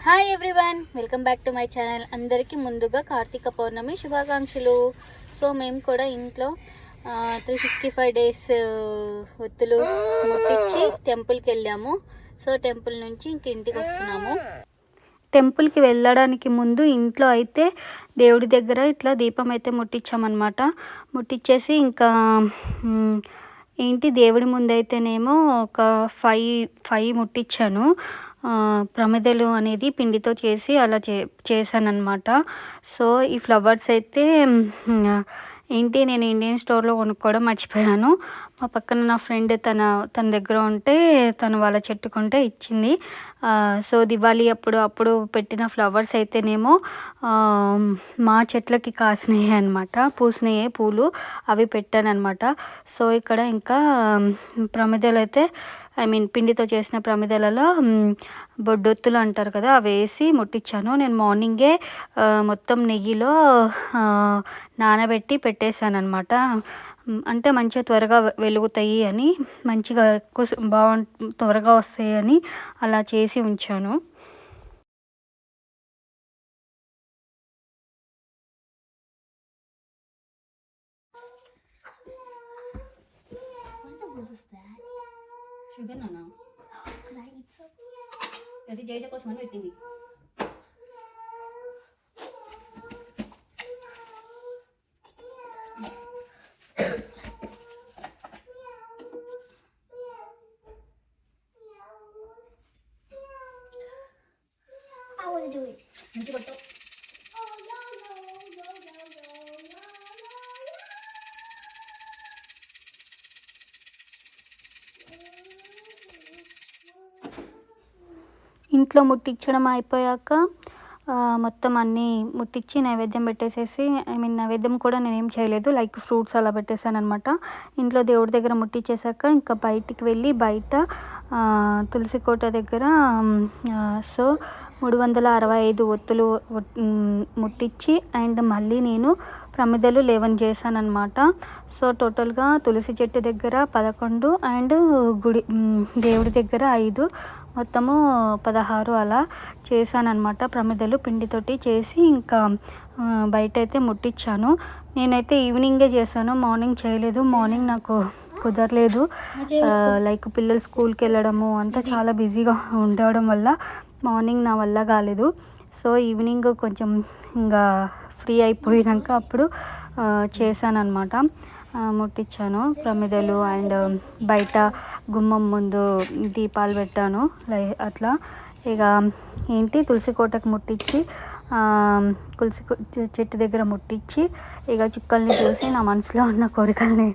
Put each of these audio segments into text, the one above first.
Hi everyone welcome back to my channel అందరికీ ముందుగా కార్తీక పౌర్ణమి శుభాకాంక్షలు. సో మేము కూడా ఇంట్లో త్రీ సిక్స్టీ ఫైవ్ డేస్ ఒత్తులు ముట్టించి టెంపుల్కి వెళ్ళాము. సో టెంపుల్ నుంచి ఇంక ఇంటికి వస్తున్నాము. టెంపుల్కి వెళ్ళడానికి ముందు ఇంట్లో అయితే దేవుడి దగ్గర ఇట్లా దీపం అయితే ముట్టించామన్నమాట ముట్టించేసి ఇంకా ఏంటి దేవుడి ముందు అయితేనేమో ఒక ఫైవ్ ఫైవ్ ముట్టించాను ప్రమిదలు అనేది పిండితో చేసి అలా చే చేశానమాట సో ఈ ఫ్లవర్స్ అయితే ఏంటి నేను ఇండియన్ స్టోర్లో కొనుక్కోవడం మర్చిపోయాను. మా పక్కన నా ఫ్రెండ్ తన తన దగ్గర ఉంటే తను వాళ్ళ చెట్టుకుంటే ఇచ్చింది. సో దివాళీ అప్పుడు అప్పుడు పెట్టిన ఫ్లవర్స్ అయితేనేమో మా చెట్లకి కాసినాయి అనమాట పూసినాయి పూలు అవి పెట్టాను అనమాట సో ఇక్కడ ఇంకా ప్రమిదలు అయితే ఐ మీన్ పిండితో చేసిన ప్రమిదలలో బొడ్డొత్తులు అంటారు కదా అవి వేసి ముట్టించాను నేను మార్నింగే మొత్తం నెయ్యిలో నానబెట్టి పెట్టేశాను అనమాట అంటే మంచిగా త్వరగా వెలుగుతాయి అని మంచిగా ఎక్కువ బాగు త్వరగా వస్తాయి అని అలా చేసి ఉంచాను. షుగర్ నాన్న అది జైజ కోసం అని పెట్టింది ఇంట్లో ముట్టించడం అయిపోయాక మొత్తం అన్నీ ముట్టించి నైవేద్యం పెట్టేసేసి ఐ మీన్ నైవేద్యం కూడా నేనేం చేయలేదు. లైక్ ఫ్రూట్స్ అలా పెట్టేశాను అనమాట ఇంట్లో దేవుడి దగ్గర ముట్టించేసాక ఇంకా బయటికి వెళ్ళి బయట తులసి కోట దగ్గర సో మూడు వందల అరవై ఐదు ఒత్తులు ముట్టించి అండ్ మళ్ళీ నేను ప్రమిదలు లేవన్ చేశాను అనమాట సో టోటల్గా తులసి చెట్టు దగ్గర పదకొండు అండ్ గుడి దేవుడి దగ్గర ఐదు. మొత్తము పదహారు అలా చేశానన్నమాట ప్రమిదలు పిండితోటి చేసి ఇంకా బయట అయితే ముట్టించాను నేనైతే ఈవినింగే చేశాను మార్నింగ్ చేయలేదు. మార్నింగ్ నాకు కుదరలేదు. లైక్ పిల్లలు స్కూల్కి వెళ్ళడము అంతా చాలా బిజీగా ఉండడం వల్ల మార్నింగ్ నా వల్ల కాలేదు. సో ఈవినింగ్ కొంచెం ఇంకా ఫ్రీ అయిపోయినాక అప్పుడు చేశాను అనమాట ముట్టించాను ప్రమిదలు అండ్ బయట గుమ్మం ముందు దీపాలు పెట్టాను. లై అట్లా. ఇక ఏంటి? తులసి కోటకు ముట్టించి తులసి చెట్టు దగ్గర ముట్టించి ఇక చుక్కల్ని చూసి నా మనసులో ఉన్న కోరికల్ని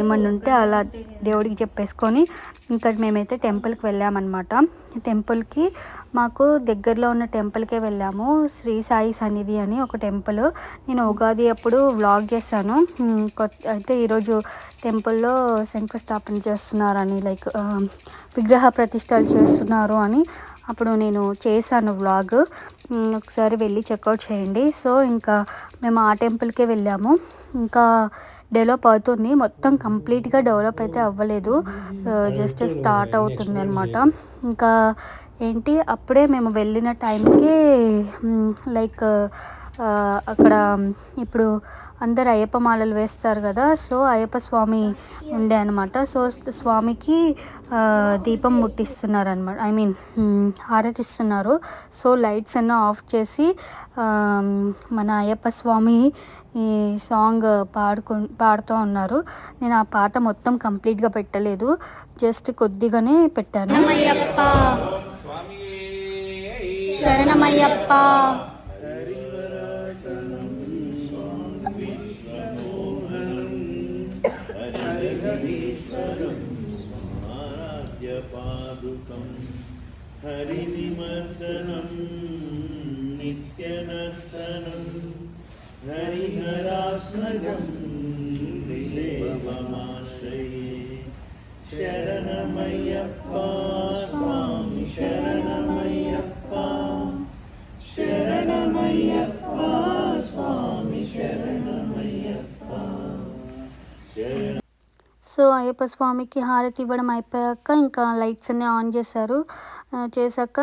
ఏమన్నా ఉంటే అలా దేవుడికి చెప్పేసుకొని ఇంకా మేమైతే టెంపుల్కి వెళ్ళామన్నమాట. టెంపుల్కి మాకు దగ్గరలో ఉన్న టెంపుల్కే వెళ్ళాము. శ్రీ సాయి సన్నిధి అని ఒక టెంపుల్. నేను ఉగాది అప్పుడు వ్లాగ్ చేశాను. కొత్త అయితే ఈరోజు టెంపుల్లో శంకుస్థాపన చేస్తున్నారని లైక్ విగ్రహ ప్రతిష్టలు చేస్తున్నారు అని అప్పుడు నేను చేశాను వ్లాగ్. ఒకసారి వెళ్ళి చెక్అవుట్ చేయండి. సో ఇంకా మేము ఆ టెంపుల్కే వెళ్ళాము. ఇంకా డెవలప్ అవుతుంది. మొత్తం కంప్లీట్గా డెవలప్ అయితే అవ్వలేదు. జస్ట్ స్టార్ట్ అవుతుంది అనమాట ఇంకా ఏంటి అప్పుడే మేము వెళ్ళిన టైంకి లైక్ అక్కడ ఇప్పుడు అందరు అయ్యప్ప మాలలు వేస్తారు కదా సో అయ్యప్ప స్వామి ఉండే అనమాట సో స్వామికి దీపం ముట్టిస్తున్నారు అనమాట ఐ మీన్ హారతిస్తున్నారు సో లైట్స్ అన్నీ ఆఫ్ చేసి మన అయ్యప్ప స్వామి ఈ సాంగ్ పాడుకు పాడుతూ ఉన్నారు. నేను ఆ పాట మొత్తం కంప్లీట్గా పెట్టలేదు. జస్ట్ కొద్దిగానే పెట్టాను. శరణమయ్యప్ప! पादुकं हरिनिमर्दनं అయ్యప్ప స్వామికి హారతి ఇవ్వడం అయిపోయాక ఇంకా లైట్స్ అన్నీ ఆన్ చేశారు. చేశాక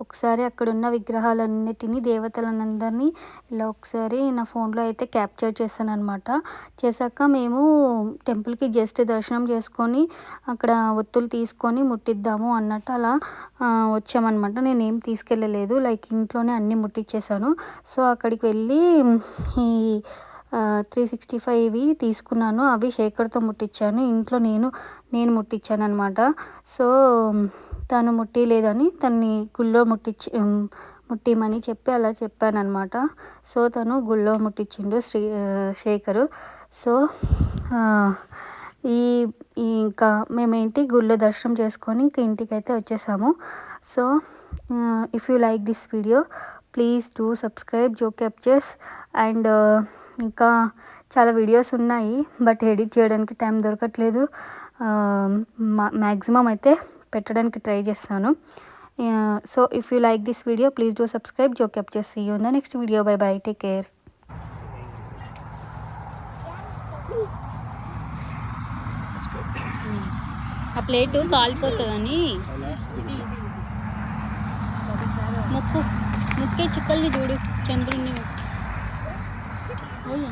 ఒకసారి అక్కడ ఉన్న విగ్రహాలన్నిటినీ దేవతలనందరినీ ఇలా ఒకసారి నా ఫోన్లో అయితే క్యాప్చర్ చేశాను అనమాట చేశాక మేము టెంపుల్కి జస్ట్ దర్శనం చేసుకొని అక్కడ ఒత్తులు తీసుకొని ముట్టిద్దాము అన్నట్టు అలా వచ్చామన్నమాట. నేను ఏం తీసుకెళ్ళలేదు. లైక్ ఇంట్లోనే అన్నీ ముట్టించేశాను సో అక్కడికి వెళ్ళి ఈ త్రీ సిక్స్టీ ఫైవ్వి తీసుకున్నాను. అవి శేఖర్తో ముట్టించాను ఇంట్లో నేను నేను ముట్టించాను అనమాట సో తను ముట్టిలేదని తన్ని గుళ్ళో ముట్టించి ముట్టిమని చెప్పి అలా చెప్పానమాట సో తను గుళ్ళో ముట్టించిండు శ్రీ శేఖరు. సో ఈ ఇంకా మేమేంటి గుళ్ళో దర్శనం చేసుకొని ఇంక ఇంటికైతే వచ్చేసాము. So if you like this video please do subscribe Jo captures and ఇంకా చాలా వీడియోస్ ఉన్నాయి బట్ ఎడిట్ చేయడానికి టైం దొరకట్లేదు. మ్యాక్సిమం అయితే పెట్టడానికి ట్రై చేస్తాను. So if you like this video please do subscribe Jo captures see you in the next video bye bye take care ఆ plate కాలిపోతుందని. ముక్కు ముక్కే చుక్కల్ని చూడు చంద్రుడిని ఓయ్.